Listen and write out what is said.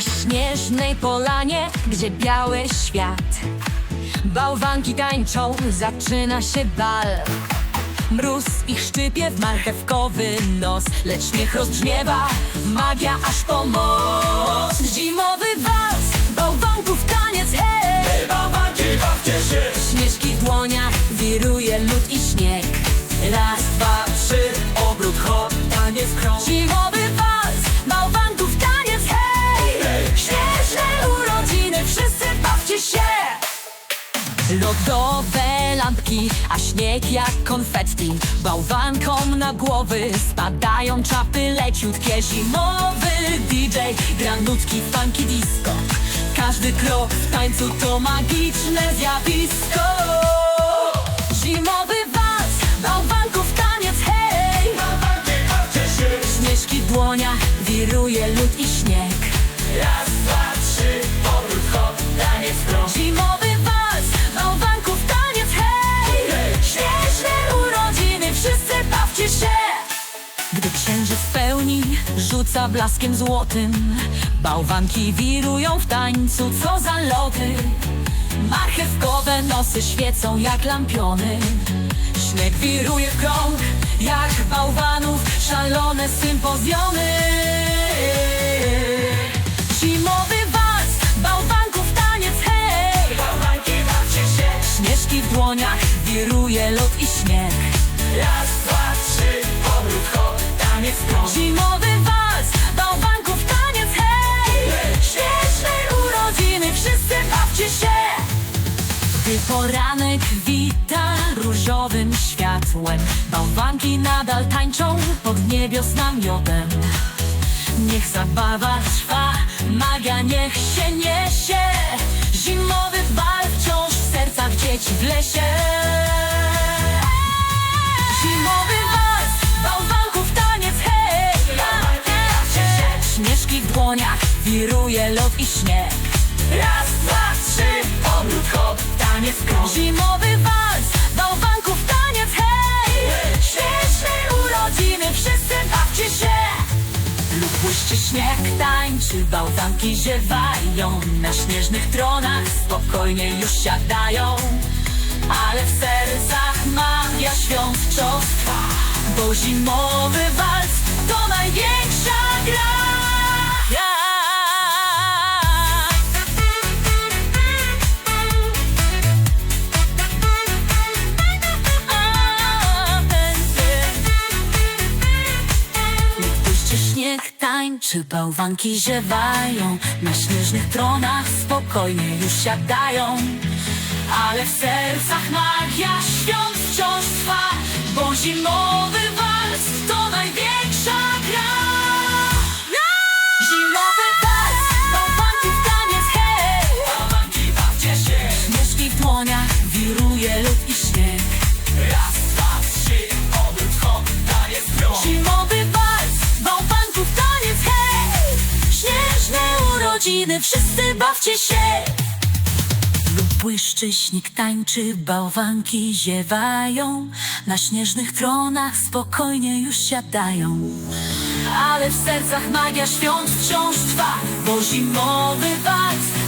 śnieżnej polanie, gdzie biały świat. Bałwanki tańczą, zaczyna się bal. Mróz ich szczypie w marchewkowy nos, lecz śmiech rozbrzmiewa, magia aż po moc. A śnieg jak konfetti. Bałwankom na głowy spadają czapy leciutkie. Zimowy DJ gra nutki funky disco. Każdy krok w tańcu to magiczne zjawisko. Zimowy księżyc w pełni rzuca blaskiem złotym. Bałwanki wirują w tańcu, co za loty. Marchewkowe nosy świecą jak lampiony. Śnieg wiruje w krąg, jak bałwanów szalone sympozjony Zimowy wals, bałwanków taniec, hej! Śnieżne urodziny, wszyscy bawcie się! Gdy poranek wita różowym światłem Bałwanki nadal tańczą pod niebios namiotem Niech zabawa trwa, magia niech się niesie Zimowy bal wciąż w sercach dzieci w lesie dłoniach, wiruje lód i śnieg Raz, dwa, trzy, obrót, hop, taniec krąg Zimowy wals, bałwanków taniec, hej! Śnieżne urodziny, wszyscy bawcie się! Lub błyszczy śnieg, tańczy, bałwanki ziewają Na śnieżnych tronach spokojnie już siadają Ale w sercach magia świąt trwa Bo zimowy wals to największa gra tańczy, bałwanki ziewają Na śnieżnych tronach spokojnie już siadają. Ale w sercach magia świąt wciąż trwa Bo zimowy się! Lub błyszczy śnieg, tańczy, bałwanki ziewają Na śnieżnych tronach spokojnie już siadają Ale w sercach magia świąt wciąż trwa Bo zimowy wals